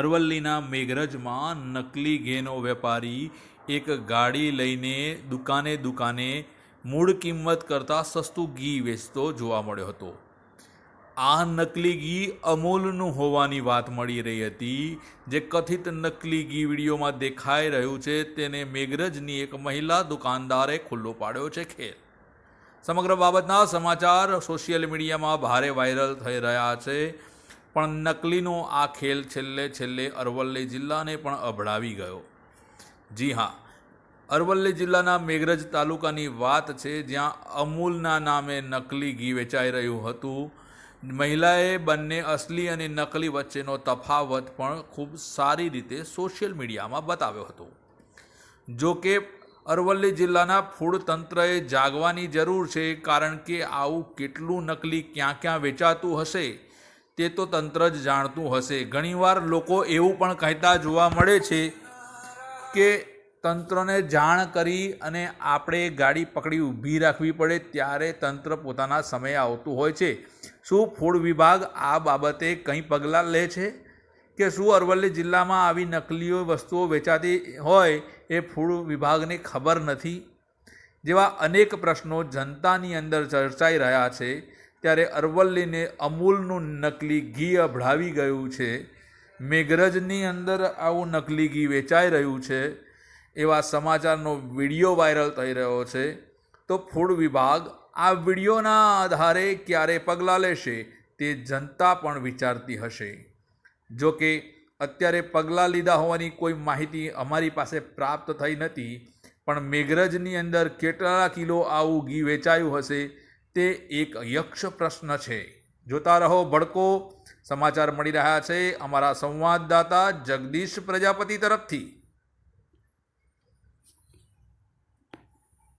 અરવલ્લીના મેઘરજમાં નકલી ઘેનો વેપારી એક ગાડી લઈને દુકાને દુકાને મૂળ કિંમત કરતાં સસ્તું ઘી વેચતો જોવા મળ્યો હતો. આ નકલી ઘી અમૂલનું હોવાની વાત મળી રહી હતી. જે કથિત નકલી ઘી વિડીયોમાં દેખાઈ રહ્યું છે, તેને મેઘરજની એક મહિલા દુકાનદારે ખુલ્લો પાડ્યો છે ખેલ. સમગ્ર બાબતના સમાચાર સોશિયલ મીડિયામાં ભારે વાયરલ થઈ રહ્યા છે. પણ નકલીનો આ ખેલ છેલ્લે છેલ્લે અરવલ્લી જિલ્લાને પણ અભડાવી ગયો. જી હા, અરવલ્લી જિલ્લાના મેઘરજ તાલુકાની વાત છે, જ્યાં અમૂલના નામે નકલી ઘી વેચાઈ રહ્યું હતું. મહિલાએ બંને અસલી અને નકલી વચ્ચેનો તફાવત પણ ખૂબ સારી રીતે સોશિયલ મીડિયામાં બતાવ્યો હતો. જો કે, અરવલ્લી જિલ્લાના ફૂડ તંત્રએ જાગવાની જરૂર છે, કારણ કે આવું કેટલું નકલી ક્યાં ક્યાં વેચાતું હશે તે તો તંત્ર જ જાણતું હશે. ઘણીવાર લોકો એવું પણ કહેતા જોવા મળે છે કે તંત્રને જાણ કરી અને આપણે ગાડી પકડી ઊભી રાખવી પડે ત્યારે તંત્ર પોતાના સમયે આવતું હોય છે. શું ફૂડ વિભાગ આ બાબતે કંઈ પગલાં લે છે? કે શું અરવલ્લી જિલ્લામાં આવી નકલીઓ વસ્તુઓ વેચાતી હોય એ ફૂડ વિભાગને ખબર નથી? જેવા અનેક પ્રશ્નો જનતાની અંદર ચર્ચાઈ રહ્યા છે. ત્યારે અરવલ્લીને અમૂલનું નકલી ઘી અભળાવી ગયું છે. મેઘરજની અંદર આવું નકલી ઘી વેચાઈ રહ્યું છે. એવા સમાચારનો વીડિયો વાયરલ થઈ રહ્યો છે. તો ફૂડ વિભાગ આ વિડીયોના આધારે ક્યારે પગલાં લેશે તે જનતા પણ વિચારતી હશે. જો કે અત્યારે પગલાં લીધા હોવાની કોઈ માહિતી અમારી પાસે પ્રાપ્ત થઈ નથી, પણ મેઘરજની અંદર કેટલા કિલો આવું ઘી વેચાયું હશે તે એક યક્ષ પ્રશ્ન છે. જોતા રહો ભડકો. સમાચાર મળી રહ્યા છે અમારા સંવાદદાતા જગદીશ પ્રજાપતિ તરફથી.